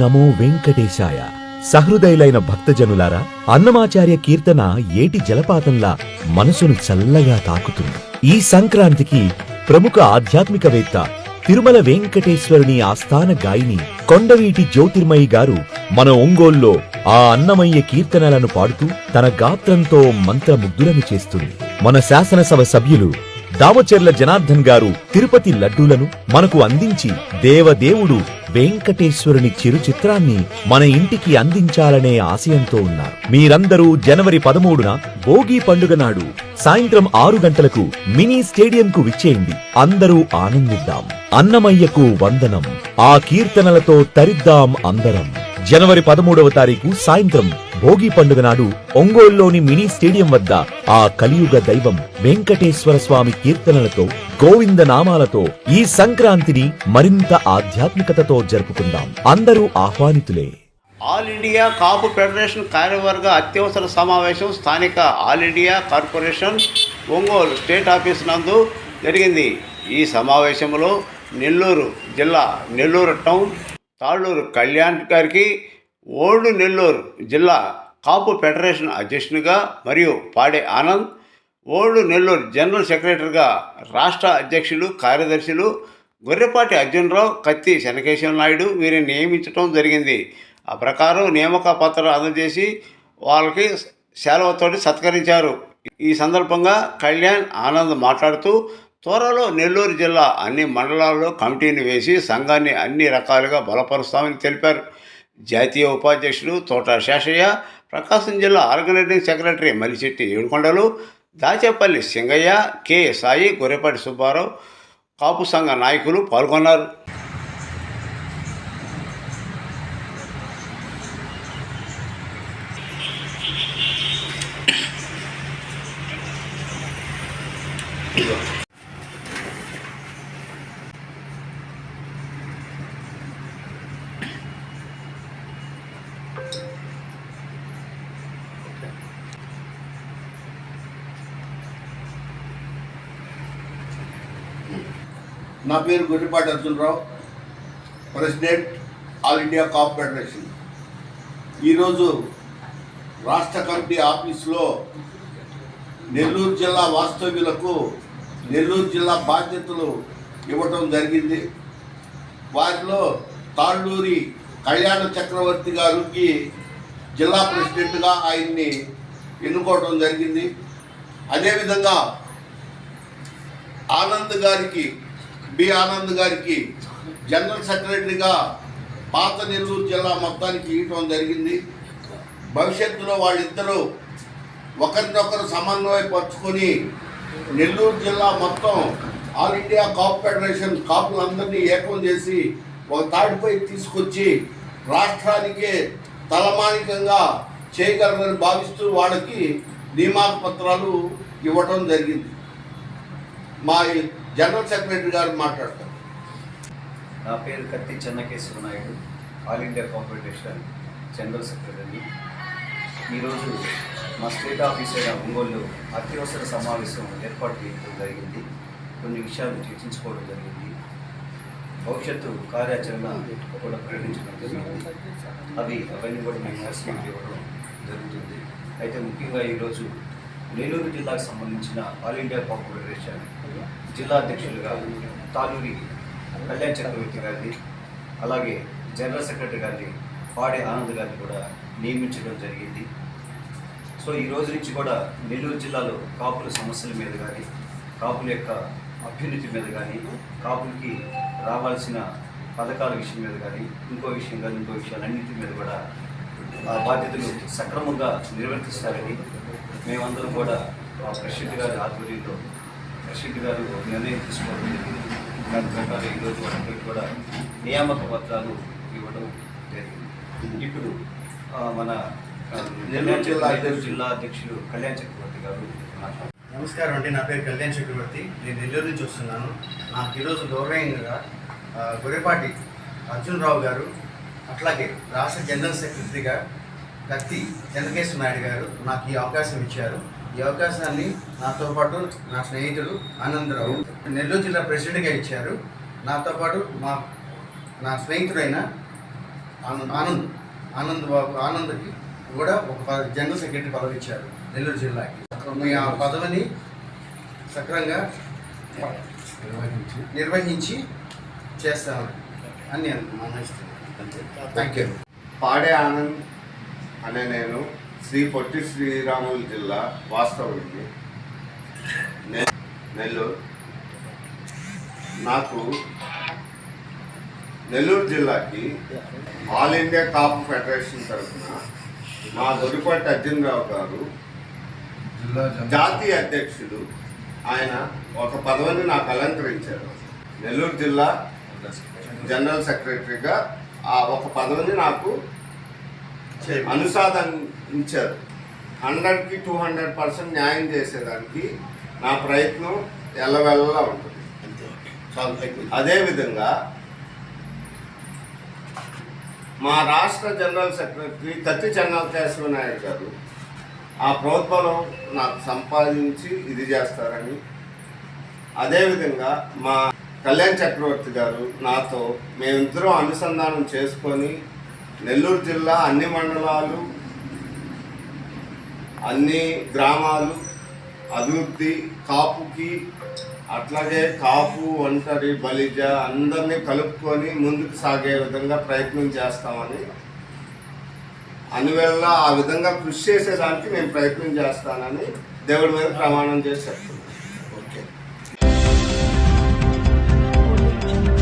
నమో వెంకటేశాయ. సహృదయులైన భక్తజనులారా అన్నమాచార్య కీర్తన ఏటి జలపాతంలా మనసును చల్లగా తాకుతుంది. ఈ సంక్రాంతికి ప్రముఖ ఆధ్యాత్మికవేత్త తిరుమల వెంకటేశ్వరుని ఆస్థాన గాయని కొండవీటి జ్యోతిర్మయి గారు మన ఒంగోల్లో ఆ అన్నమయ్య కీర్తనలను పాడుతూ తన గాత్రంతో మంత్రముగ్ధులను చేస్తుంది. మన శాసనసభ సభ్యులు దామచర్ల జనార్దన్ గారు తిరుపతి లడ్డూలను మనకు అందించి దేవదేవుడు వెంకటేశ్వరుని చిరు చిత్రాన్ని మన ఇంటికి అందించాలనే ఆశయంతో ఉన్నారు. మీరందరూ జనవరి పదమూడున భోగి పండుగ నాడు సాయంత్రం ఆరు గంటలకు మినీ స్టేడియంకు విచ్చేయండి. అందరూ ఆనందిద్దాం. అన్నమయ్యకు వందనం. ఆ కీర్తనలతో తరిద్దాం అందరం. జనవరి పదమూడవ తారీఖు సాయంత్రం భోగి పండుగ నాడు ఒంగోలులోని మినీ స్టేడియం వద్ద ఆ కలియుగ దైవం వెంకటేశ్వర స్వామి కీర్తనలతో గోవింద నామాలతో ఈ సంక్రాంతిని మరింత ఆధ్యాత్మికతతో జరుపుకుందాం. అందరూ ఆహ్వానితులే. ఆల్ ఇండియా కాపు ఫెడరేషన్ కార్యవర్గ అత్యవసర సమావేశం స్థానిక all India corporation Ongole state office నందు జరిగింది. ఈ సమావేశంలో నెల్లూరు జిల్లా నెల్లూరు టౌన్ తాళ్ళూరు కళ్యాణ్ గారికి ఓల్డ్ నెల్లూరు జిల్లా కాపు ఫెడరేషన్ అధ్యక్షునిగా మరియు పాడే ఆనంద్ ఓల్డ్ నెల్లూరు జనరల్ సెక్రటరీగా రాష్ట్ర అధ్యక్షులు కార్యదర్శులు గొర్రెపాటి అర్జునరావు కత్తి శనకేశ్వర నాయుడు వీరిని నియమించడం జరిగింది. ఆ ప్రకారం నియామక పత్రాలు అందజేసి వాళ్ళకి సెలవుతోటి సత్కరించారు. ఈ సందర్భంగా కళ్యాణ్ ఆనంద్ మాట్లాడుతూ త్వరలో నెల్లూరు జిల్లా అన్ని మండలాల్లో కమిటీని వేసి సంఘాన్ని అన్ని రకాలుగా బలపరుస్తామని తెలిపారు. జాతీయ ఉపాధ్యక్షులు తోట శేషయ్య ప్రకాశం జిల్లా organizing secretary Malisetti Yedukondalu Dachepalli Singaiah K Sai Gorrepati Subbarao Kapu సంఘ నాయకులు పాల్గొన్నారు. నా పేరు Gorrepati Arjunarao president all India Kapu federation ఈరోజు రాష్ట్ర కమిటీ ఆఫీసులో నెల్లూరు జిల్లా వాస్తవ్యులకు నెల్లూరు జిల్లా బాధ్యతలు ఇవ్వటం జరిగింది. వారిలో తాళ్ళూరి కళ్యాణ చక్రవర్తి గారికి జిల్లా ప్రెసిడెంట్గా ఆయన్ని ఎన్నుకోవడం జరిగింది. అదేవిధంగా ఆనంద్ గారికి బి ఆనంద్ గారికి జనరల్ సెక్రటరీగా పాత నెల్లూరు జిల్లా మొత్తానికి ఇవ్వటం జరిగింది. భవిష్యత్తులో వాళ్ళిద్దరూ ఒకరినొకరు సమన్వయపరుచుకొని నెల్లూరు జిల్లా మొత్తం ఆల్ ఇండియా కాప్ ఫెడరేషన్ కాపులందరినీ ఏకం చేసి ఒక తాటిపై తీసుకొచ్చి రాష్ట్రానికే తలమానికంగా చేయగలరని భావిస్తూ వాళ్ళకి నియామక పత్రాలు ఇవ్వటం జరిగింది. మా జనరల్ సెక్రటరీ గారు మాట్లాడతారు. నా పేరు Katti Chennakeswara Naidu all India competition general secretary. ఈరోజు మా స్టేట్ ఆఫీస్ అయిన ఒంగోలు అత్యవసర సమావేశం ఏర్పాటు చేయడం జరిగింది. కొన్ని విషయాలు చర్చించుకోవడం జరిగింది. భవిష్యత్తు కార్యాచరణ కూడా ప్రకటించడం జరిగింది. అవి అవన్నీ కూడా మేము ఇవ్వడం జరుగుతుంది. అయితే ముఖ్యంగా ఈరోజు నెల్లూరు జిల్లాకు సంబంధించిన ఆల్ ఇండియా కాన్ఫెడరేషన్ జిల్లా అధ్యక్షులుగా తాలూరి కళ్యాణ్ చక్రవర్తి గారిని అలాగే జనరల్ సెక్రటరీ గారిని పాడే ఆనంద్ గారిని కూడా నియమించడం జరిగింది. సో ఈ రోజు నుంచి కూడా నెల్లూరు జిల్లాలో కాపుల సమస్యల మీద కానీ కాపుల యొక్క అభ్యున్నతి మీద కానీ కాపులకి రావాల్సిన పథకాల విషయం మీద కానీ ఇంకో విషయం కానీ ఇంకో విషయాలన్నింటి మీద కూడా ఆ బాధ్యతలు సక్రమంగా నిర్వర్తిస్తారని మేమందరం కూడా మా ప్రెసిడెంట్ గారి ఆధ్వర్యంలో ప్రెసిడెంట్ గారు ఒక నిర్ణయం తీసుకోవడం జరిగింది. దాని ప్రకారం ఈరోజు వాళ్ళందరికీ కూడా నియామక పత్రాలు ఇవ్వడం జరిగింది. ఇప్పుడు ఆ, మన ఆ, నెల్లూరు జిల్లా నెల్లూరు జిల్లా అధ్యక్షులు కళ్యాణ్ చక్రవర్తి గారు నమస్కారం అండి. నా పేరు కళ్యాణ్ చక్రవర్తి. నేను నెల్లూరు నుంచి వస్తున్నాను. నాకు ఈరోజు గౌరవంగా ఆ, గొర్రెపాటి అర్జునరావు గారు అట్లాగే రాష్ట్ర జనరల్ సెక్రటరీగా కత్తి చంద్రకేశ్వర నాయుడు గారు నాకు ఈ అవకాశం ఇచ్చారు. ఈ అవకాశాన్ని నాతో పాటు నా స్నేహితుడు ఆనందరావు నెల్లూరు జిల్లా ప్రెసిడెంట్గా ఇచ్చారు. నాతో పాటు మా నా స్నేహితుడైన ఆనంద్ ఆనంద్ ఆనంద్ బాబు ఆనంద్కి కూడా ఒక జనరల్ సెక్రటరీ పదవి ఇచ్చారు నెల్లూరు జిల్లాకి. మీ ఆ పదవిని సక్రంగా నిర్వహించి చేస్తాను అని నేను మనవిస్తున్నాను థ్యాంక్ యూ పాడే ఆనంద్ అనే నేను శ్రీ పొట్టి శ్రీరాములు జిల్లా వాస్తవుడిని నెల్లూరు. నాకు నెల్లూరు జిల్లాకి ఆల్ ఇండియా కాపు ఫెడరేషన్ తరఫున మా దొరిపాటి అర్జున్ రావు గారు జాతీయ అధ్యక్షుడు ఆయన ఒక పదవిని నాకు అలంకరించారు. నెల్లూరు జిల్లా జనరల్ సెక్రటరీగా ఆ ఒక పదవిని నాకు అనుసాధించారు. హండ్రెడ్కి టూ హండ్రెడ్ పర్సెంట్ న్యాయం చేసేదానికి నా ప్రయత్నం ఎల్లవెల్లలా ఉంటుంది. అదేవిధంగా మా రాష్ట్ర జనరల్ సెక్రటరీ కత్తి చెన్నకేశ్వర నాయుడు గారు ఆ ప్రోద్బలం నాకు సంపాదించి ఇది చేస్తారని అదేవిధంగా మా కళ్యాణ్ చక్రవర్తి గారు నాతో మేమిద్దరం అనుసంధానం చేసుకొని నెల్లూరు జిల్లా అన్ని మండలాలు అన్ని గ్రామాలు అభివృద్ధి కాపుకి అట్లాగే కాపు ఒంటరి బలిజ అందరినీ కలుపుకొని ముందుకు సాగే విధంగా ప్రయత్నం చేస్తామని అందువల్ల ఆ విధంగా కృషి చేసేదానికి నేను ప్రయత్నం చేస్తానని దేవుడి మీద ప్రమాణం చేసి చెప్తున్నాను. Thank you.